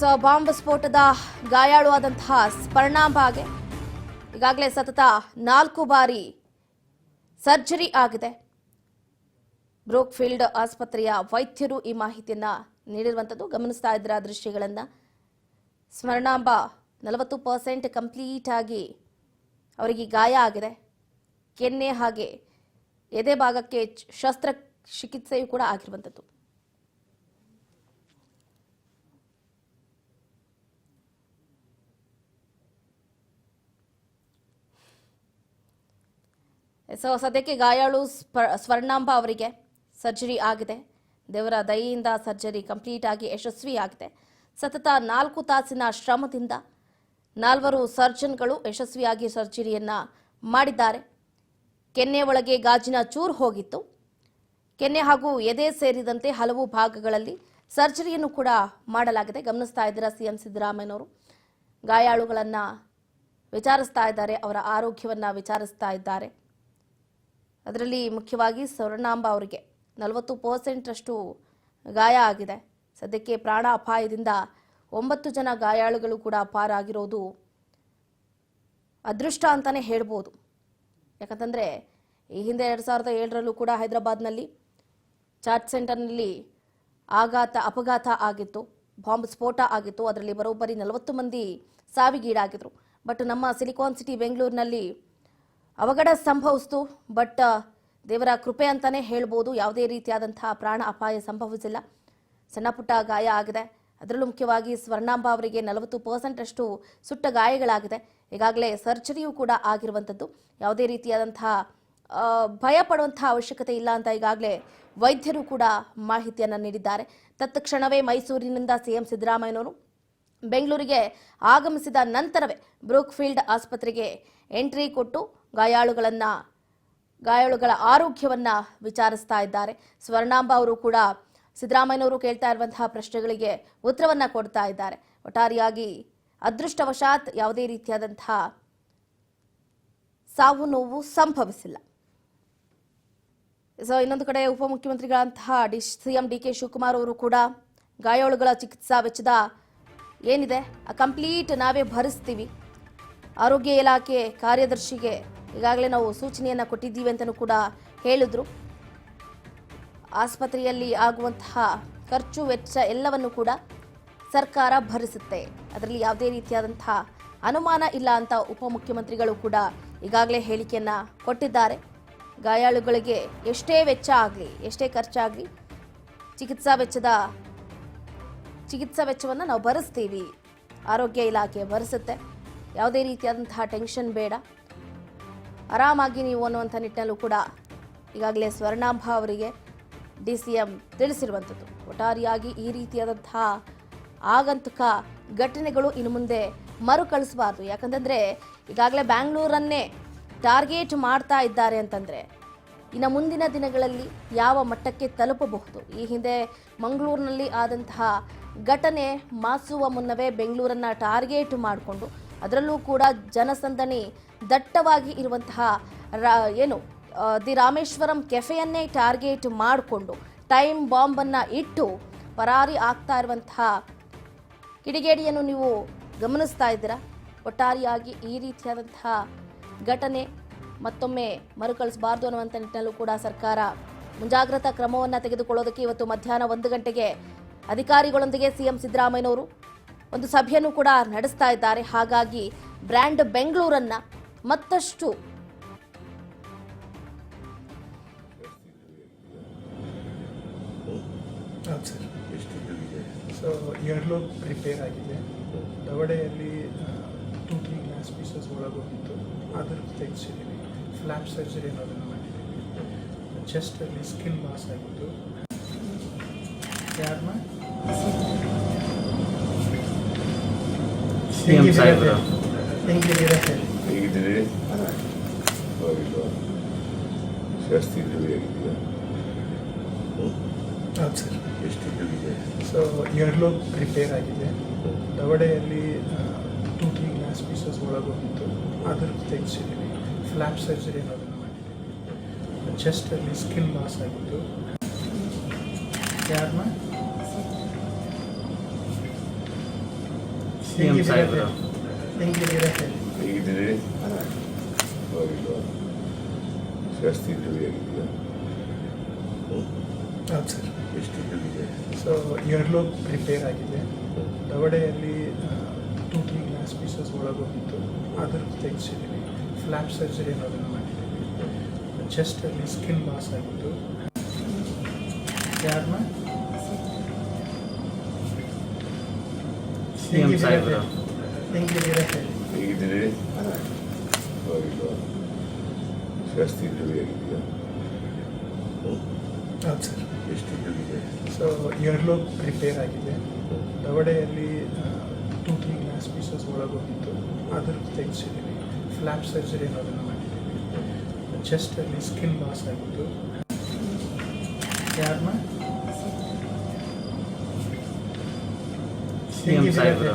So bomb ಸ್ಫೋಟದ ಗಾಯಾಳು ಆದಂತಹ ಸ್ಪರ್ಣಾಂಬಾಗೆ ಈಗಾಗಲೇ ಸತತ ನಾಲ್ಕು ಬಾರಿ ಸರ್ಜರಿ ಆಗಿದೆ. ಬ್ರೋಕ್ಫೀಲ್ಡ್ ಆಸ್ಪತ್ರೆಯ ವೈದ್ಯರು ಈ ಮಾಹಿತಿಯನ್ನು ನೀಡಿರುವಂಥದ್ದು. ಗಮನಿಸ್ತಾ ಇದ್ರ ದೃಶ್ಯಗಳನ್ನು. ಸ್ಮರಣಾಂಬ ನಲವತ್ತು ಪರ್ಸೆಂಟ್ ಕಂಪ್ಲೀಟ್ ಆಗಿ ಅವರಿಗೆ ಗಾಯ ಆಗಿದೆ. ಕೆನ್ನೆ ಹಾಗೆ ಎದೆ ಭಾಗಕ್ಕೆ ಶಸ್ತ್ರ ಚಿಕಿತ್ಸೆಯೂ ಕೂಡ ಆಗಿರುವಂಥದ್ದು. ಸೊ ಸದ್ಯಕ್ಕೆ ಗಾಯಾಳು ಸ್ವರ್ಣಾಂಬ ಅವರಿಗೆ ಸರ್ಜರಿ ಆಗಿದೆ. ದೇವರ ದಯೆಯಿಂದ ಸರ್ಜರಿ ಕಂಪ್ಲೀಟ್ ಆಗಿ ಯಶಸ್ವಿಯಾಗಿದೆ. ಸತತ ನಾಲ್ಕು ತಾಸಿನ ಶ್ರಮದಿಂದ ನಾಲ್ವರು ಸರ್ಜನ್ಗಳು ಯಶಸ್ವಿಯಾಗಿ ಸರ್ಜರಿಯನ್ನ ಮಾಡಿದ್ದಾರೆ. ಕೆನ್ನೆ ಒಳಗೆ ಗಾಜಿನ ಚೂರು ಹೋಗಿತ್ತು. ಕೆನ್ನೆ ಹಾಗೂ ಎದೆ ಸೇರಿದಂತೆ ಹಲವು ಭಾಗಗಳಲ್ಲಿ ಸರ್ಜರಿಯನ್ನು ಕೂಡ ಮಾಡಲಾಗಿದೆ. ಗಮನಿಸ್ತಾ ಇದ್ದೀರಾ ಸಿಎಂ ಸಿದ್ದರಾಮಯ್ಯನವರು? ಗಾಯಾಳುಗಳನ್ನು ವಿಚಾರಿಸ್ತಾ ಇದ್ದಾರೆ. ಅವರ ಆರೋಗ್ಯವನ್ನು ವಿಚಾರಿಸ್ತಾ ಇದ್ದಾರೆ. ಅದರಲ್ಲಿ ಮುಖ್ಯವಾಗಿ ಸ್ವರ್ಣಾಂಬ ಅವರಿಗೆ ನಲವತ್ತು ಪರ್ಸೆಂಟಷ್ಟು ಗಾಯ ಆಗಿದೆ. ಸದ್ಯಕ್ಕೆ ಪ್ರಾಣ ಅಪಾಯದಿಂದ ಒಂಬತ್ತು ಜನ ಗಾಯಾಳುಗಳು ಕೂಡ ಪಾರಾಗಿರೋದು ಅದೃಷ್ಟ ಅಂತಾನೆ ಹೇಳ್ಬೋದು. ಯಾಕಂತಂದರೆ ಈ ಹಿಂದೆ ಎರಡು ಸಾವಿರದ ಏಳರಲ್ಲೂ ಕೂಡ ಹೈದರಾಬಾದ್ನಲ್ಲಿ ಚಾಟ್ ಸೆಂಟರ್ನಲ್ಲಿ ಆಘಾತ, ಅಪಘಾತ ಆಗಿತ್ತು, ಬಾಂಬ್ ಸ್ಫೋಟ ಆಗಿತ್ತು. ಅದರಲ್ಲಿ ಬರೋಬ್ಬರಿ ನಲವತ್ತು ಮಂದಿ ಸಾವಿಗೀಡಾಗಿದ್ರು. ಬಟ್ ನಮ್ಮ ಸಿಲಿಕಾನ್ ಸಿಟಿ ಬೆಂಗಳೂರಿನಲ್ಲಿ ಅವಘಡ ಸಂಭವಿಸ್ತು, ಬಟ್ ದೇವರ ಕೃಪೆ ಅಂತಾನೆ ಹೇಳ್ಬೋದು. ಯಾವುದೇ ರೀತಿಯಾದಂತಹ ಪ್ರಾಣ ಅಪಾಯ ಸಂಭವಿಸಿಲ್ಲ. ಸಣ್ಣ ಪುಟ್ಟ ಗಾಯ ಆಗಿದೆ. ಅದರಲ್ಲೂ ಮುಖ್ಯವಾಗಿ ಸ್ವರ್ಣಾಂಬ ಅವರಿಗೆ ನಲವತ್ತು ಪರ್ಸೆಂಟ್ ಅಷ್ಟು ಸುಟ್ಟ ಗಾಯಗಳಾಗಿದೆ. ಈಗಾಗಲೇ ಸರ್ಜರಿಯೂ ಕೂಡ ಆಗಿರುವಂಥದ್ದು. ಯಾವುದೇ ರೀತಿಯಾದಂತಹ ಭಯ ಪಡುವಂತಹ ಅವಶ್ಯಕತೆ ಇಲ್ಲ ಅಂತ ಈಗಾಗಲೇ ವೈದ್ಯರು ಕೂಡ ಮಾಹಿತಿಯನ್ನು ನೀಡಿದ್ದಾರೆ. ತತ್ಕ್ಷಣವೇ ಮೈಸೂರಿನಿಂದ ಸಿಎಂ ಸಿದ್ದರಾಮಯ್ಯನವರು ಬೆಂಗಳೂರಿಗೆ ಆಗಮಿಸಿದ ನಂತರವೇ ಬ್ರೂಕ್ಫೀಲ್ಡ್ ಆಸ್ಪತ್ರೆಗೆ ಎಂಟ್ರಿ ಕೊಟ್ಟು ಗಾಯಾಳುಗಳನ್ನ, ಗಾಯಾಳುಗಳ ಆರೋಗ್ಯವನ್ನ ವಿಚಾರಿಸ್ತಾ ಇದ್ದಾರೆ. ಸ್ವರ್ಣಾಂಬ ಅವರು ಕೂಡ ಸಿದ್ದರಾಮಯ್ಯನವರು ಕೇಳ್ತಾ ಇರುವಂತಹ ಪ್ರಶ್ನೆಗಳಿಗೆ ಉತ್ತರವನ್ನ ಕೊಡ್ತಾ ಇದ್ದಾರೆ. ಒಟ್ಟಾರೆಯಾಗಿ ಅದೃಷ್ಟವಶಾತ್ ಯಾವುದೇ ರೀತಿಯಾದಂತಹ ಸಾವು ನೋವು ಸಂಭವಿಸಿಲ್ಲ. ಸೊ ಇನ್ನೊಂದು ಕಡೆ ಉಪಮುಖ್ಯಮಂತ್ರಿಗಳಂತಹ D CM D K Shivakumar ಅವರು ಕೂಡ ಗಾಯಾಳುಗಳ ಚಿಕಿತ್ಸಾ ವೆಚ್ಚದ ಏನಿದೆ? ಕಂಪ್ಲೀಟ್ ನಾವೇ ಭರಿಸ್ತೀವಿ. ಆರೋಗ್ಯ ಇಲಾಖೆ ಕಾರ್ಯದರ್ಶಿಗೆ ಈಗಾಗಲೇ ನಾವು ಸೂಚನೆಯನ್ನು ಕೊಟ್ಟಿದ್ದೀವಿ ಅಂತಲೂ ಕೂಡ ಹೇಳಿದ್ರು. ಆಸ್ಪತ್ರೆಯಲ್ಲಿ ಆಗುವಂತಹ ಖರ್ಚು, ವೆಚ್ಚ ಎಲ್ಲವನ್ನು ಕೂಡ ಸರ್ಕಾರ ಭರಿಸುತ್ತೆ. ಅದರಲ್ಲಿ ಯಾವುದೇ ರೀತಿಯಾದಂತಹ ಅನುಮಾನ ಇಲ್ಲ ಅಂತ ಉಪಮುಖ್ಯಮಂತ್ರಿಗಳು ಕೂಡ ಈಗಾಗಲೇ ಹೇಳಿಕೆಯನ್ನು ಕೊಟ್ಟಿದ್ದಾರೆ. ಗಾಯಾಳುಗಳಿಗೆ ಎಷ್ಟೇ ವೆಚ್ಚ ಆಗಲಿ, ಎಷ್ಟೇ ಖರ್ಚಾಗಲಿ ಚಿಕಿತ್ಸಾ ವೆಚ್ಚದ, ಚಿಕಿತ್ಸಾ ವೆಚ್ಚವನ್ನು ನಾವು ಭರಿಸ್ತೀವಿ. ಆರೋಗ್ಯ ಇಲಾಖೆ ಭರಿಸುತ್ತೆ. ಯಾವುದೇ ರೀತಿಯಾದಂತಹ ಟೆನ್ಷನ್ ಬೇಡ. ಆರಾಮಾಗಿ ನೀವು ಅನ್ನುವಂಥ ನಿಟ್ಟಿನಲ್ಲೂ ಕೂಡ ಈಗಾಗಲೇ ಸ್ವರ್ಣಾಂಬ ಅವರಿಗೆ ಡಿ ಸಿ ಎಂ ತಿಳಿಸಿರುವಂಥದ್ದು. ಒಟ್ಟಾರೆಯಾಗಿ ಈ ರೀತಿಯಾದಂತಹ ಆಗಂತುಕ ಘಟನೆಗಳು ಇನ್ನು ಮುಂದೆ ಮರುಕಳಿಸಬಾರ್ದು. ಯಾಕಂತಂದರೆ ಈಗಾಗಲೇ ಬ್ಯಾಂಗ್ಳೂರನ್ನೇ ಟಾರ್ಗೆಟ್ ಮಾಡ್ತಾ ಇದ್ದಾರೆ ಅಂತಂದರೆ ಇನ್ನು ಮುಂದಿನ ದಿನಗಳಲ್ಲಿ ಯಾವ ಮಟ್ಟಕ್ಕೆ ತಲುಪಬಹುದು. ಈ ಹಿಂದೆ ಮಂಗಳೂರಿನಲ್ಲಿ ಆದಂತಹ ಘಟನೆ ಮಾಸುವ ಮುನ್ನವೇ ಬೆಂಗಳೂರನ್ನು ಟಾರ್ಗೆಟ್ ಮಾಡಿಕೊಂಡು ಅದರಲ್ಲೂ ಕೂಡ ಜನಸಂದಣಿ ದಟ್ಟವಾಗಿ ಇರುವಂತಹ ರಾ- ಏನು ದಿ ರಾಮೇಶ್ವರಂ ಕೆಫೆಯನ್ನೇ ಟಾರ್ಗೆಟ್ ಮಾಡಿಕೊಂಡು ಟೈಮ್ ಬಾಂಬನ್ನು ಇಟ್ಟು ಪರಾರಿ ಆಗ್ತಾ ಇರುವಂತಹ ಕಿಡಿಗೇಡಿಯನ್ನು ನೀವು ಗಮನಿಸ್ತಾ ಇದ್ದೀರಾ? ಒಟ್ಟಾರೆಯಾಗಿ ಈ ರೀತಿಯಾದಂತಹ ಘಟನೆ ಮತ್ತೊಮ್ಮೆ ಮರುಕಳಿಸಬಾರ್ದು ಅನ್ನುವಂಥ ನಿಟ್ಟಿನಲ್ಲೂ ಕೂಡ ಸರ್ಕಾರ ಮುಂಜಾಗ್ರತಾ ಕ್ರಮವನ್ನು ತೆಗೆದುಕೊಳ್ಳೋದಕ್ಕೆ ಇವತ್ತು ಮಧ್ಯಾಹ್ನ ಒಂದು ಗಂಟೆಗೆ ಅಧಿಕಾರಿಗಳೊಂದಿಗೆ ಸಿಎಂ ಸಿದ್ದರಾಮಯ್ಯನವರು ಒಂದು ಸಭೆಯನ್ನು ಕೂಡ ನಡೆಸ್ತಾ ಇದ್ದಾರೆ. ಹಾಗಾಗಿ ಬ್ರ್ಯಾಂಡ್ ಬೆಂಗಳೂರನ್ನ ಮತ್ತಷ್ಟು ಸೊ ಎರಡ್ಲು ರಿಪೇರ್ ಆಗಿದೆ. ದವಡೆಯಲ್ಲಿ ಟೂ ತ್ರೀ ಗ್ಲಾಸ್ ಪೀಸಸ್ ಒಳಗೋಗಿತ್ತು ಅದನ್ನು ತೆಗೆಸಿದ್ದೀವಿ ಫ್ಲ್ಯಾಪ್ ಸರ್ಜರಿ ಅನ್ನೋದನ್ನು ಮಾಡಿದ್ದೀವಿ ಚೆಸ್ಟಲ್ಲಿ ಸ್ಕಿನ್ ಲಾಸ್ ಆಗಿತ್ತು. ಯಾರನ್ನ CM ಸಾಹೇಬ್ರು. ಹೆಂಗಿದ್ದೀರಾ ಹೇಳಿ ಹೇಗಿದ್ದೀರಿ ಪರವಾಗಿಲ್ವಾ ಜಾಸ್ತಿ ಇದ್ರಲ್ಲಿ ಹೇಗಿದ್ದೀರಾ ಹೌದು ಸರ್ ಎಷ್ಟು ಇದ್ರಲ್ಲಿದೆ ಸೊ ಎರಡ್ಲು ರಿಪೇರ್ ಆಗಿದೆ. ದವಡೆಯಲ್ಲಿ ಟೂ ತ್ರೀ ಗ್ಲಾಸ್ ಪೀಸಸ್ ಒಳಗೋಗಿತ್ತು ಅದ್ರ ತೆಗೆಸಿದ್ದೀವಿ ಫ್ಲ್ಯಾಪ್ ಸರ್ಜರಿ ಅನ್ನೋದನ್ನು ಮಾಡಿದ್ದೀವಿ ಚೆಸ್ಟಲ್ಲಿ ಸ್ಕಿನ್ ಲಾಸ್ ಆಗಿತ್ತು ಯಾರನ್ನ ಸಿಎಂ ಸಾಹೇಬ್ರು ಹೆಂಗಿದ್ದೀರಾ ಹೇಗಿದ್ದೀರಿ ಜಾಸ್ತಿ ಹೌದು ಸರ್ ಎಷ್ಟು ಇದೆ ಸೊ ಇಯರ್ಲೋ ಪ್ರಿಪೇರ್ ಆಗಿದೆ. ದವಡೆಯಲ್ಲಿ ಟೂ ತ್ರೀ ಗ್ಲಾಸ್ ಪೀಸಸ್ ಒಳಗೋಗಿತ್ತು ಅದರ ತೆಗೆಸಿದ್ದೀವಿ ಫ್ಲ್ಯಾಪ್ ಸರ್ಜರಿ ಅನ್ನೋದನ್ನು ಮಾಡಿದ್ದೀವಿ ಚೆಸ್ಟಲ್ಲಿ ಸ್ಕಿನ್ ಲಾಸ್ ಆಗಿತ್ತು. ಯಾರನ್ನ ಸಾಹೇಬ್ರು ಹೆಂಗಿದ್ದೀರಾ ಹೇಗಿದ್ದೀರಿ ಪರವಾಗಿಲ್ವಾ ಜಾಸ್ತಿ ಇಂಟರ್ವ್ಯೂ ಆಗಿದೆಯಾ ಹೌದು ಸರ್. ಎಷ್ಟು ಇದೆ ಸೊ ಎರಡೂ ಪ್ರಿಪೇರ್ ಆಗಿದೆ. ದವಡೆಯಲ್ಲಿ ಟೂ ತ್ರೀ ಗ್ಲಾಸ್ ಪೀಸಸ್ ಒಳಗೋಗಿತ್ತು ಅದ್ರ ತೆಗೆಸಿದ್ದೀವಿ ಫ್ಲ್ಯಾಪ್ ಸರ್ಜರಿ ಅನ್ನೋದನ್ನು ಮಾಡಿದ್ದೀವಿ ಚೆಸ್ಟಲ್ಲಿ ಸ್ಕಿನ್ ಲಾಸ್ ಆಗಿತ್ತು. ಯಾರನ್ನ ಸಿಎಂ ಸಾಹೇಬ್ರು